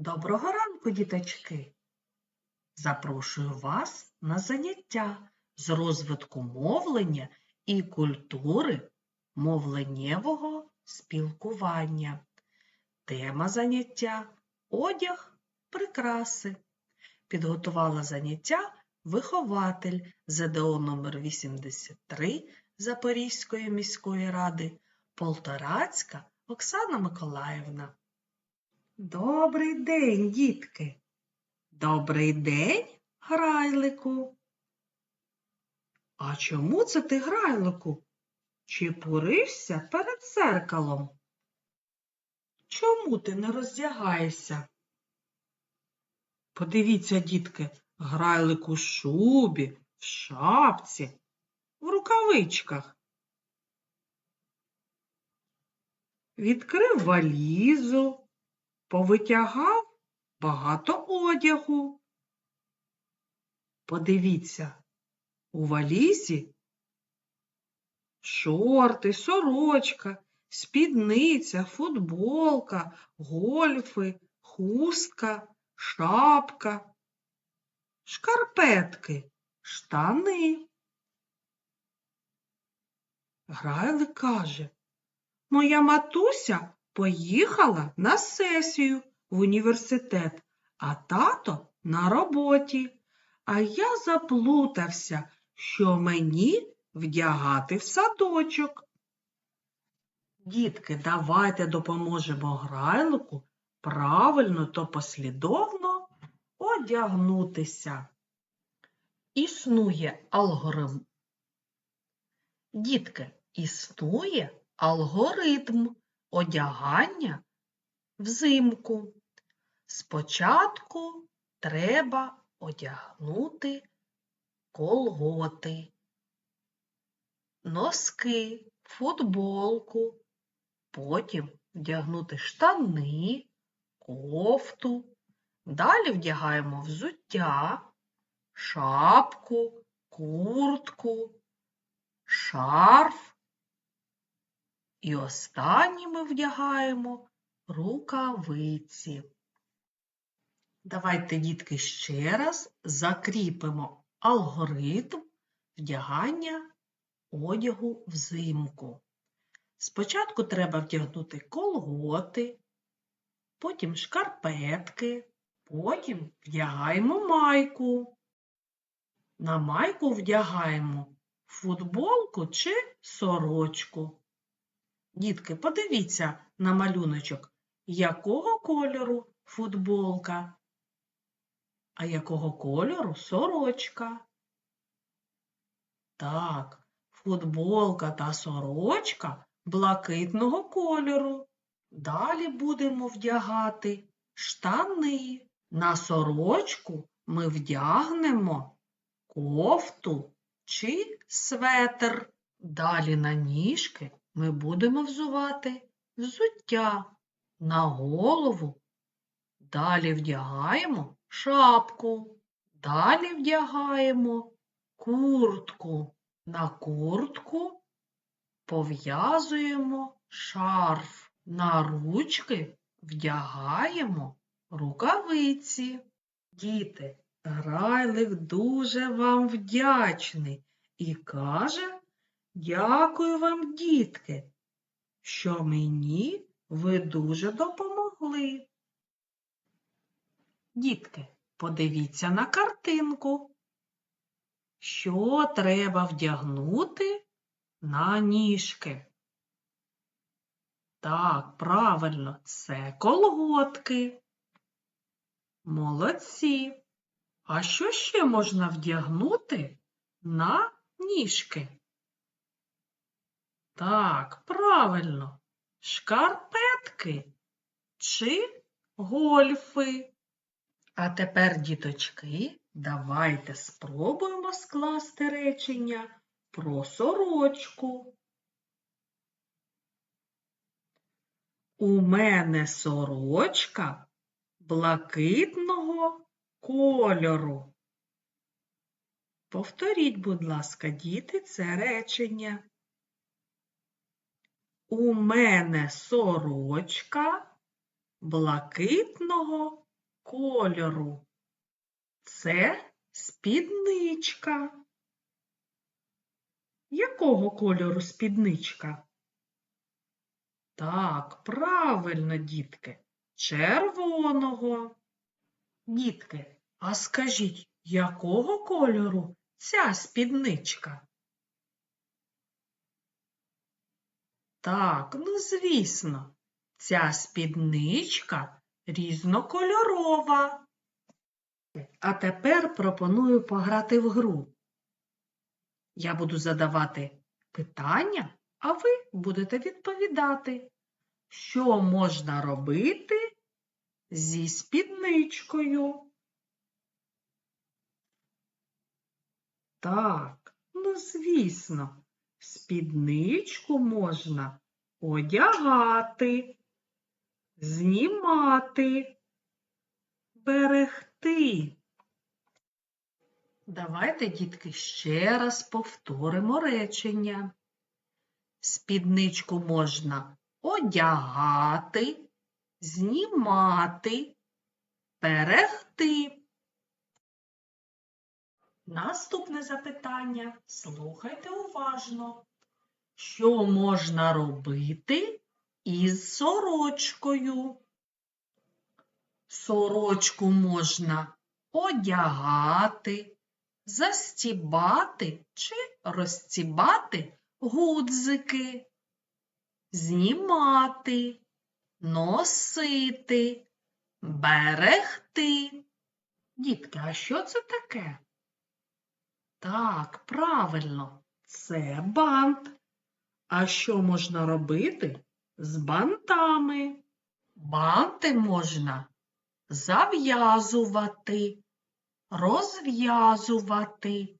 Доброго ранку, діточки! Запрошую вас на заняття з розвитку мовлення і культури мовленнєвого спілкування. Тема заняття одяг прикраси. Підготувала заняття вихователь ЗДО номер 83 Запорізької міської ради Полторацька Оксана Миколаївна. Добрий день, дітки. Добрий день, грайлику. А чому це ти, грайлику? Чи порився перед дзеркалом? Чому ти не роздягаєшся? Подивіться, дітки, грайлик у шубі, в шапці, в рукавичках. Відкрив валізу, повитягав багато одягу. Подивіться, у валізі шорти, сорочка, спідниця, футболка, гольфи, хустка, шапка, шкарпетки, штани. Грайлик каже, моя матуся поїхала на сесію в університет, а тато на роботі. А я заплутався, що мені вдягати в садочок. Дітки, давайте допоможемо грайлику правильно та послідовно одягнутися. Існує алгоритм. Дітки, існує алгоритм одягання взимку. Спочатку треба одягнути колготи, носки, футболку, потім вдягнути штани, кофту. Далі вдягаємо взуття, шапку, куртку, шарф. І останні ми вдягаємо рукавиці. Давайте, дітки, ще раз закріпимо алгоритм вдягання одягу взимку. Спочатку треба вдягнути колготи, потім шкарпетки, потім вдягаємо майку. На майку вдягаємо футболку чи сорочку. Дітки, подивіться на малюночок, якого кольору футболка, а якого кольору сорочка. Так, футболка та сорочка блакитного кольору. Далі будемо вдягати штани. На сорочку ми вдягнемо кофту чи светр. Далі на ніжки ми будемо взувати взуття на голову. Далі вдягаємо шапку. Далі вдягаємо куртку. На куртку пов'язуємо шарф. На ручки вдягаємо рукавиці. Діти, грайлик дуже вам вдячний і каже, дякую вам, дітки, що мені ви дуже допомогли. Дітки, подивіться на картинку. Що треба вдягнути на ніжки? Так, правильно, це колготки. Молодці. А що ще можна вдягнути на ніжки? Так, правильно, шкарпетки чи гольфи. А тепер, діточки, давайте спробуємо скласти речення про сорочку. У мене сорочка блакитного кольору. Повторіть, будь ласка, діти, це речення. У мене сорочка блакитного кольору. Це спідничка. Якого кольору спідничка? Так, правильно, дітки, червоного. Дітки, а скажіть, якого кольору ця спідничка? Так, ну звісно, ця спідничка різнокольорова. А тепер пропоную пограти в гру. Я буду задавати питання, а ви будете відповідати, що можна робити зі спідничкою. Так, ну звісно, спідничку можна одягати, знімати, берегти. Давайте, дітки, ще раз повторимо речення. Спідничку можна одягати, знімати, берегти. Наступне запитання. Слухайте уважно. Що можна робити із сорочкою? Сорочку можна одягати, застібати чи розстібати гудзики, знімати, носити, берегти. Дітки, а що це таке? Так, правильно, це бант. А що можна робити з бантами? Банти можна зав'язувати, розв'язувати.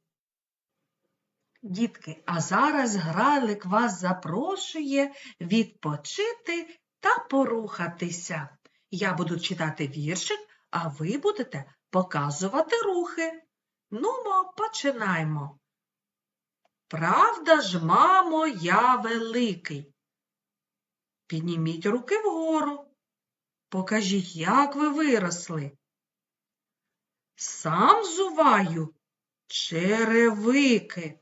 Дітки, а зараз гралик вас запрошує відпочити та порухатися. Я буду читати віршик, а ви будете показувати рухи. Нумо, починаємо. Правда ж, мамо, я великий. Підніміть руки вгору. Покажіть, як ви виросли. Сам зуваю черевики.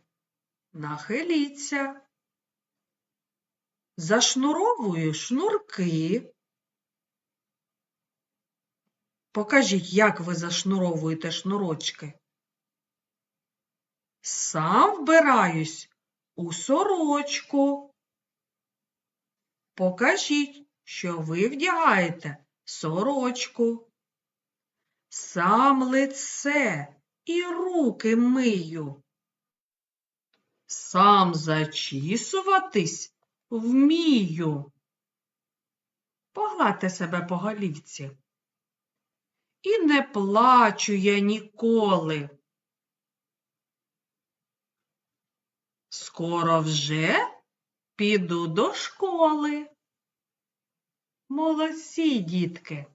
Нахиліться. Зашнуровую шнурки. Покажіть, як ви зашнуровуєте шнурочки. Сам вбираюсь у сорочку. Покажіть, що ви вдягаєте сорочку. Сам лице і руки мию. Сам зачісуватись вмію. Погладьте себе по голівці. І не плачу я ніколи. Скоро вже піду до школи. Молодці, дітки.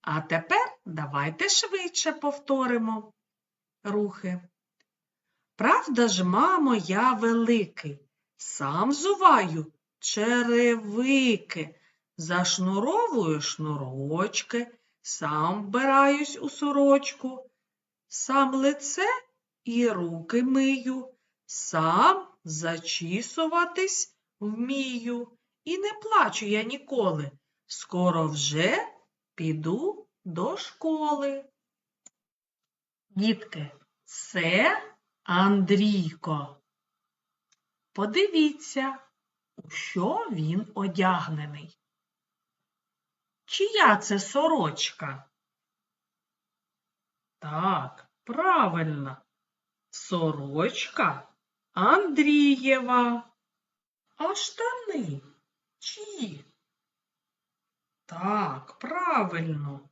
А тепер давайте швидше повторимо рухи. Правда ж, мамо, я великий, сам зуваю черевики, зашнуровую шнурочки, сам вбираюсь у сорочку, сам лице і руки мию, сам зачісуватись вмію. І не плачу я ніколи. Скоро вже піду до школи. Дітки, це Андрійко. Подивіться, у що він одягнений. Чия це сорочка? Так, правильно. Сорочка Андрієва. А штани чиї? Так, правильно.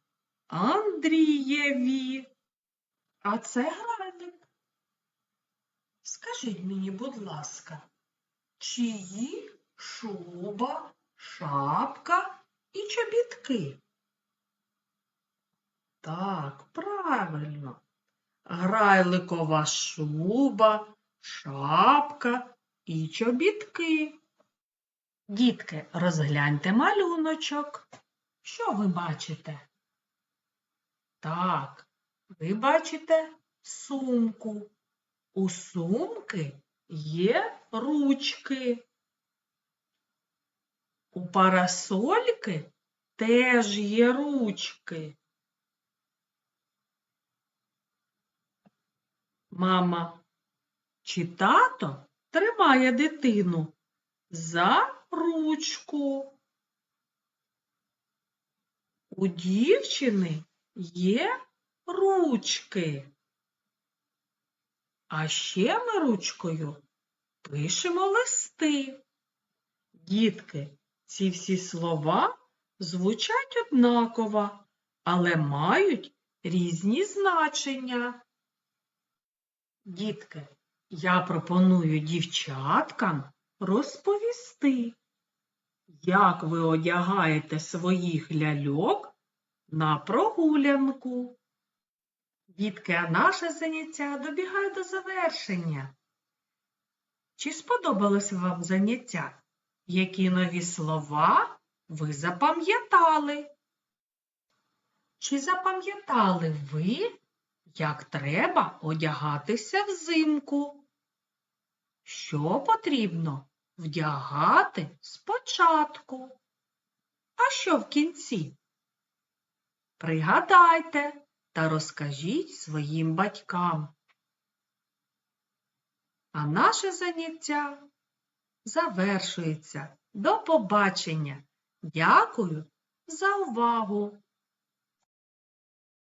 Андрієві. А це гральник. Скажіть мені, будь ласка, чиї шуба, шапка і чобітки? Так, правильно. Грайликова шуба, шапка і чобітки. Дітки, розгляньте малюночок. Що ви бачите? Так, ви бачите сумку. У сумки є ручки. У парасольки теж є ручки. Мама чи тато тримає дитину за ручку. У дівчини є ручки. А ще ми ручкою пишемо листи. Дітки, ці всі слова звучать однаково, але мають різні значення. Дітки, я пропоную дівчаткам розповісти, як ви одягаєте своїх ляльок на прогулянку. Дітки, а наше заняття добігає до завершення. Чи сподобалось вам заняття? Які нові слова ви запам'ятали? Чи запам'ятали ви, як треба одягатися взимку? Що потрібно вдягати спочатку? А що в кінці? Пригадайте та розкажіть своїм батькам. А наше заняття завершується. До побачення. Дякую за увагу!